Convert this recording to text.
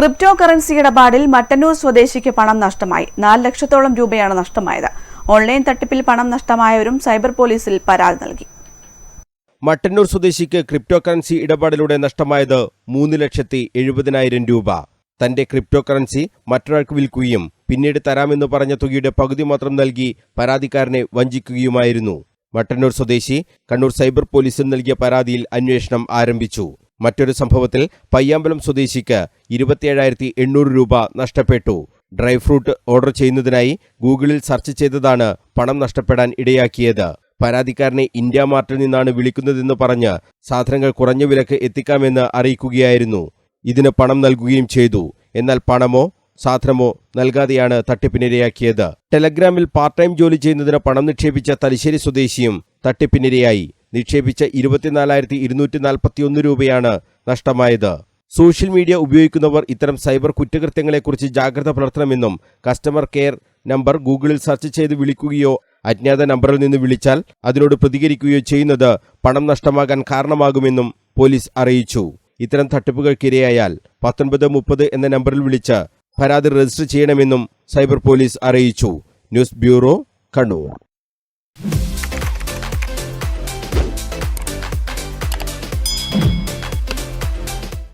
Crypto currency ഇടപാടിൽ മട്ടന്നൂർ സ്വദേശിക്ക് പണം നഷ്ടമായി. നാല് ലക്ഷത്തോളം രൂപയാണ് നഷ്ടമായത്. ഓൺലൈൻ തട്ടിപ്പിൽ പണം നഷ്ടമായവരും സൈബർ പോലീസിൽ പരാതി നൽകി. മട്ടന്നൂർ സ്വദേശിക്ക് ക്രിപ്റ്റോ കറൻസി ഇടപാടിലൂടെ നഷ്ടമായത് മൂന്ന് ലക്ഷത്തി എഴുപതിനായിരം രൂപ. തന്റെ ക്രിപ്റ്റോ കറൻസി മറ്റൊരാൾക്ക് വിൽക്കുകയും പിന്നീട് തരാമെന്ന് പറഞ്ഞ തുകയുടെ പകുതി മാത്രം നൽകി പരാതിക്കാരനെ വഞ്ചിക്കുകയുമായിരുന്നു. മട്ടന്നൂർ സ്വദേശി കണ്ണൂർ സൈബർ പോലീസിൽ നൽകിയ പരാതിയിൽ അന്വേഷണം ആരംഭിച്ചു. മറ്റൊരു സംഭവത്തിൽ പയ്യാമ്പലം സ്വദേശിക്ക് ഇരുപത്തിയേഴായിരത്തി എണ്ണൂറ് രൂപ നഷ്ടപ്പെട്ടു. ഡ്രൈ ഫ്രൂട്ട് ഓർഡർ ചെയ്യുന്നതിനായി ഗൂഗിളിൽ സെർച്ച് ചെയ്തതാണ് പണം നഷ്ടപ്പെടാൻ ഇടയാക്കിയത്. പരാതിക്കാരനെ ഇന്ത്യ മാർട്ടിൽ നിന്നാണ് വിളിക്കുന്നതെന്ന് പറഞ്ഞ് സാധനങ്ങൾ കുറഞ്ഞ വിലക്ക് എത്തിക്കാമെന്ന് അറിയിക്കുകയായിരുന്നു. ഇതിന് പണം നൽകുകയും ചെയ്തു. എന്നാൽ പണമോ സാധനമോ നൽകാതെയാണ് തട്ടിപ്പിനിരയാക്കിയത്. ടെലഗ്രാമിൽ പാർട്ട് ടൈം ജോലി ചെയ്യുന്നതിന് പണം നിക്ഷേപിച്ച തലശ്ശേരി സ്വദേശിയും തട്ടിപ്പിനിരയായി. നിക്ഷേപിച്ച ഇരുപത്തിനാലായിരത്തി ഇരുന്നൂറ്റി നാൽപ്പത്തിയൊന്ന് രൂപയാണ് നഷ്ടമായത്. സോഷ്യൽ മീഡിയ ഉപയോഗിക്കുന്നവർ ഇത്തരം സൈബർ കുറ്റകൃത്യങ്ങളെക്കുറിച്ച് ജാഗ്രത പുലർത്തണമെന്നും കസ്റ്റമർ കെയർ നമ്പർ ഗൂഗിളിൽ സെർച്ച് ചെയ്ത് വിളിക്കുകയോ അജ്ഞാത നമ്പറിൽ നിന്ന് വിളിച്ചാൽ അതിനോട് പ്രതികരിക്കുകയോ ചെയ്യുന്നത് പണം നഷ്ടമാകാൻ കാരണമാകുമെന്നും പോലീസ് അറിയിച്ചു. ഇത്തരം തട്ടിപ്പുകൾക്കിരയായാൽ പത്തൊൻപത് മുപ്പത് എന്ന നമ്പറിൽ വിളിച്ച് പരാതി രജിസ്റ്റർ ചെയ്യണമെന്നും സൈബർ പോലീസ് അറിയിച്ചു. News bureau Kannur.